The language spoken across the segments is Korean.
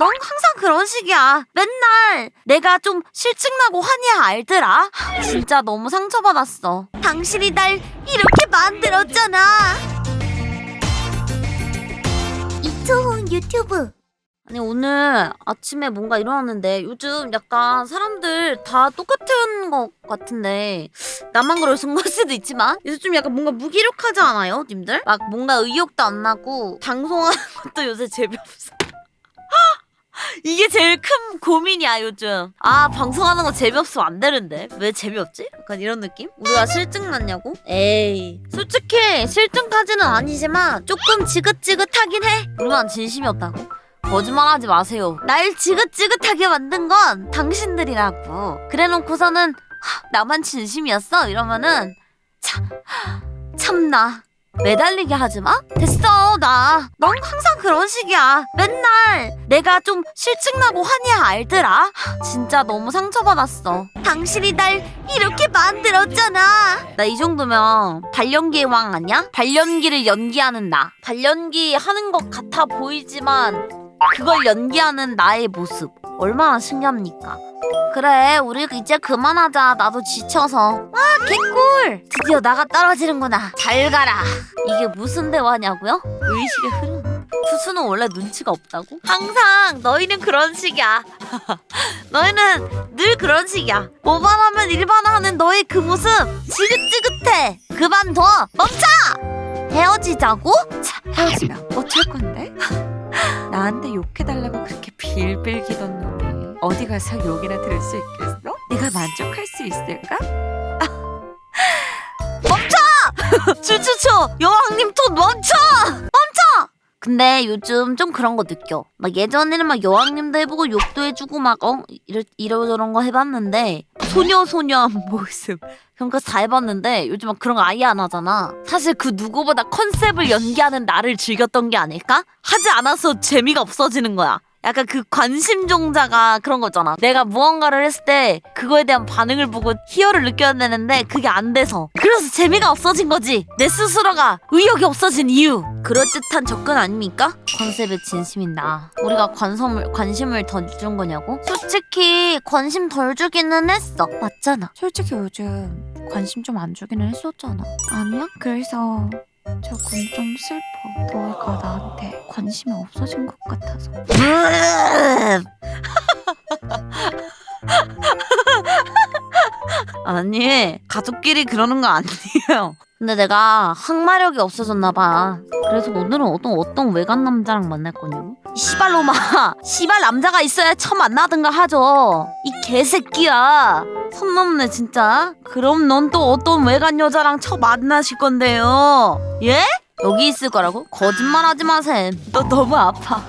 넌 항상 그런 식이야. 맨날 내가 좀 실증나고 화내야 알더라. 하, 진짜 너무 상처받았어. 당신이 날 이렇게 만들었잖아. 이초훈 유튜브. 아니 오늘 아침에 뭔가 일어났는데 요즘 약간 사람들 다 똑같은 것 같은데 나만 그럴 순걸 수도 있지만 요즘 좀 약간 뭔가 무기력하지 않아요 님들? 막 뭔가 의욕도 안 나고 방송하는 것도 요새 재미없어 제일 큰 고민이야 요즘 아 방송하는 거 재미없으면 안 되는데 왜 재미없지? 약간 이런 느낌? 우리가 실증 났냐고? 에이 솔직히 실증까지는 아니지만 조금 지긋지긋하긴 해 우리만 진심이었다고? 거짓말하지 마세요 날 지긋지긋하게 만든 건 당신들이라고 그래놓고서는 하, 나만 진심이었어? 이러면은 참 참나 매달리게 하지 마? 됐어, 나. 넌 항상 그런 식이야. 맨날 내가 좀 실증나고 화내야 알더라. 하, 진짜 너무 상처받았어. 당신이 날 이렇게 만들었잖아. 나 이 정도면 발연기의 왕 아니야? 발연기를 연기하는 나. 발연기 하는 것 같아 보이지만 그걸 연기하는 나의 모습. 얼마나 신기합니까? 그래, 우리 이제 그만하자. 나도 지쳐서. 와, 개꿀! 드디어 나가 떨어지는구나. 잘 가라. 이게 무슨 대화냐고요? 의식의 흐름. 투수는 원래 눈치가 없다고? 항상 너희는 그런 식이야. 너희는 늘 그런 식이야. 오반하면 일반화하는 너의 그 모습 지긋지긋해. 그만둬. 멈춰. 헤어지자고? 차, 헤어지면 어쩔 건데? 나한테 욕해달라고 그렇게 빌빌기던 놈이 어디 가서 욕이나 들을 수 있겠어? 네가 만족할 수 있을까? 추추추 여왕님 톤 멈춰! 멈춰! 근데 요즘 좀 그런 거 느껴. 막 예전에는 막 여왕님도 해보고 욕도 해주고 막 어? 이러, 이러저런 거 해봤는데 소녀 소녀한 모습 그런 거 다 해봤는데 요즘 막 그런 거 아예 안 하잖아. 사실 그 누구보다 컨셉을 연기하는 나를 즐겼던 게 아닐까? 하지 않아서 재미가 없어지는 거야 약간 그 관심 종자가 그런 거잖아. 내가 무언가를 했을 때 그거에 대한 반응을 보고 희열을 느껴야 되는데 그게 안 돼서. 그래서 재미가 없어진 거지. 내 스스로가 의욕이 없어진 이유. 그럴듯한 접근 아닙니까? 컨셉에 진심인 나. 우리가 관심을, 관심을 더 준 거냐고? 솔직히 관심 덜 주기는 했어. 맞잖아. 솔직히 요즘 관심 좀 안 주기는 했었잖아. 아니야? 그래서 조금 좀 슬퍼. 너가 나한테 관심이 없어진 것 같아서. 아니 가족끼리 그러는 거 아니에요. 근데 내가 항마력이 없어졌나 봐. 그래서 오늘은 어떤 어떤 외간 남자랑 만날 거냐고? 이 씨발로마, 씨발 남자가 있어야 처 만나든가 하죠. 이 개새끼야. 선 넘네 진짜. 그럼 넌 또 어떤 외간 여자랑 처 만나실 건데요? 예? 여기 있을 거라고? 거짓말하지 마셈. 너 너무 아파.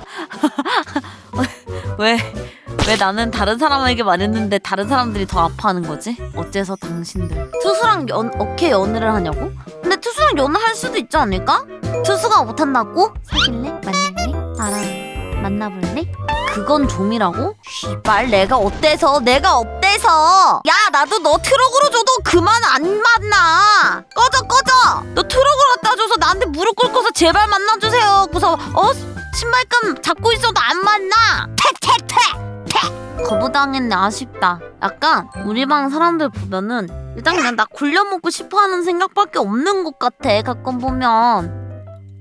왜? 왜 나는 다른 사람에게 말했는데 다른 사람들이 더 아파하는 거지? 어째서 당신들 투수랑 연, 어케 연애를 하냐고? 근데 투수랑 연애할 수도 있지 않을까? 투수가 못한다고? 사귈래? 만날래? 나랑 만나볼래? 그건 좀이라고? 씨발 내가 어때서 내가 어 때서. 야 나도 너 트럭으로 줘도 그만 안 만나? 꺼져 꺼져. 너 트럭으로 갖다 줘서 나한테 무릎 꿇고서 제발 만나주세요. 그래서 어 신발끈 잡고 있어도 안 만나? 팩팩팩 거부당했네. 아쉽다. 약간 우리 방 사람들 보면은 일단 그냥 나 굴려먹고 싶어하는 생각밖에 없는 것 같아 가끔 보면.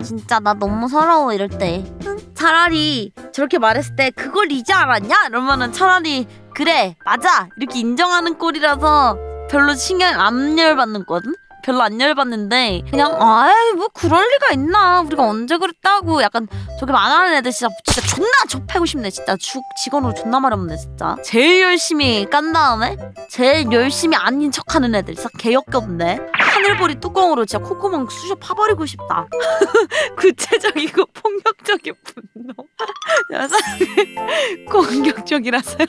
진짜 나 너무 서러워 이럴 때. 응? 차라리 저렇게 말했을 때 그걸 이제 알았냐? 이러면은 차라리 그래 맞아. 이렇게 인정하는 꼴이라서 별로 신경 안 열받는 거든? 별로 안 열받는데 그냥 아이 뭐 그럴 리가 있나? 우리가 언제 그랬다고. 약간 저기 말하는 애들 진짜 진짜 존나 접하고 싶네 진짜. 죽 직원으로 존나 마렵네 진짜. 제일 열심히 깐 다음에 제일 열심히 아닌 척하는 애들 진짜 개역겹네. 하늘보리 뚜껑으로 진짜 콧구멍 쑤셔 파버리고 싶다. 구체적이고 폭력적인 분노. 여자는 공격적이라서요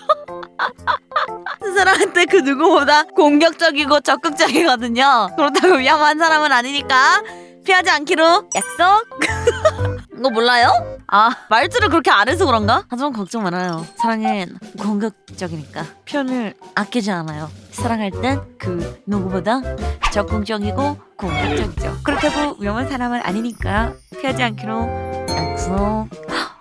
스스로한테 그 누구보다 공격적이고 적극적이거든요. 그렇다고 위험한 사람은 아니니까 피하지 않기로. 약속? 이거 몰라요? 아 말투를 그렇게 안 해서 그런가? 하지만 걱정 말아요. 사랑은 공격적이니까 표현을 아끼지 않아요. 사랑할 땐 그 누구보다 적극적이고 공격적이죠. 그렇다고 위험한 사람은 아니니까 피하지 않기로. 약속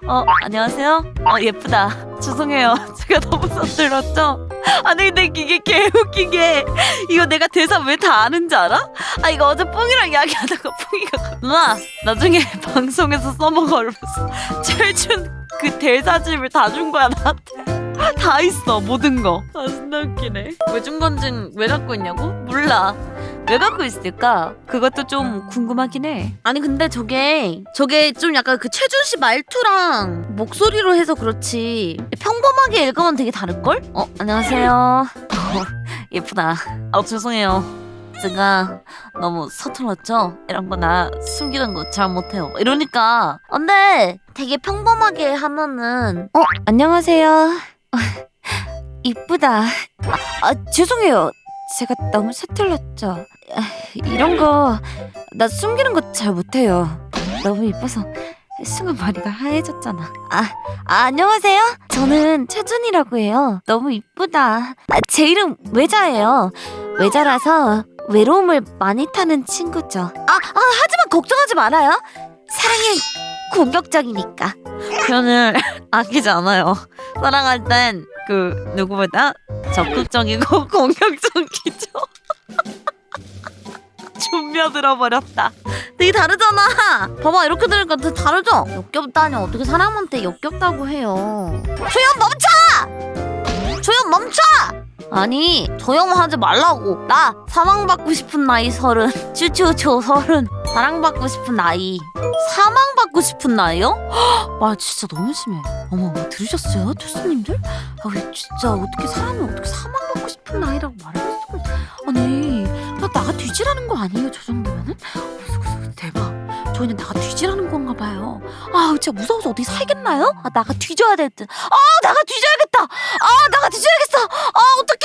어 안녕하세요. 어 예쁘다. 죄송해요. 제가 너무 서툴렀죠. 아니 근데 이게 개 웃긴 게 이거 내가 대사 왜 다 아는지 알아? 아 이거 어제 뽕이랑 이야기하다가 뽕이가 누나 나중에 방송에서 써먹어 이러면서 철준 그 대사집을 다 준 거야 나한테. 다 있어 모든 거. 아 진짜 웃기네. 외중건증 왜 갖고 있냐고? 몰라. 왜 갖고 있을까? 그것도 좀 궁금하긴 해. 아니 근데 저게 저게 좀 약간 그 최준 씨 말투랑 목소리로 해서 그렇지 평범하게 읽으면 되게 다를 걸? 어 안녕하세요. 어, 예쁘다. 아 죄송해요. 제가 너무 서툴렀죠? 이런 거 나 숨기는 거 잘 못해요. 이러니까. 근데 되게 평범하게 하면은 어 안녕하세요. 어, 이쁘다. 아, 아 죄송해요 제가 너무 서툴렀죠 아, 이런 거 나 숨기는 거 잘 못해요. 너무 이뻐서 순간 머리가 하얘졌잖아. 아, 아, 안녕하세요. 저는 최준이라고 해요. 너무 이쁘다. 아, 제 이름 외자예요. 외자라서 외로움을 많이 타는 친구죠. 아, 아 하지만 걱정하지 말아요. 사랑은 공격적이니까. 표현을 아끼지 않아요. 사랑할 땐 그 누구보다 적극적이고 공격적이죠. 준며들어 버렸다. 되게 다르잖아. 봐봐 이렇게 들으니까 되게 다르죠? 역겹다니 어떻게 사람한테 역겹다고 해요. 조용 멈춰! 조용 멈춰! 아니 조용하지 말라고. 나 사망받고 싶은 나이 서른. 쭈쭈쭈 서른. 사랑받고 싶은 나이. 사망받고 싶은 나이요? 헉, 말 진짜 너무 심해. 어머 어머 들으셨어요 교수님들? 아왜 진짜 어떻게 사람이 어떻게 사망받고 싶은 나이라고 말할 수가 있... 아니 나 나가 뒤지라는 거 아니에요 저 정도면은? 어, 대박. 저희는 나가 뒤지라는 건가 봐요. 아, 진짜 무서워서 어떻게 살겠나요? 아, 나가 뒤져야 될 듯. 아, 나가 뒤져야겠다. 아, 나가 뒤져야겠어. 아, 어떡해.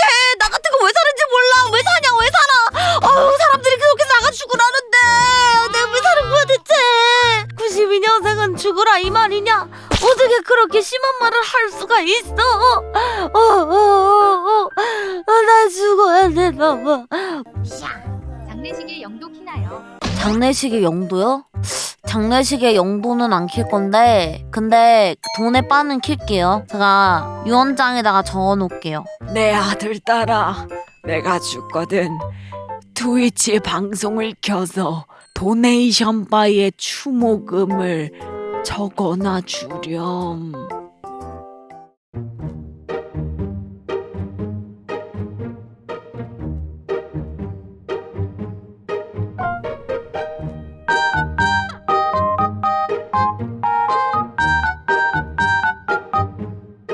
어떻게 그렇게 심한 말을 할 수가 있어? 어, 어, 어, 어. 아, 나 죽어야 되나 봐. 장례식에 영도 키나요? 장례식의 영도요? 장례식의 영도는 안 킬 건데 근데 돈에 빠는 킬게요 제가 유언장에다가 적어놓을게요 내 아들 딸아, 내가 죽거든. 트위치 방송을 켜서 도네이션 바에 추모금을 적어놔 주렴.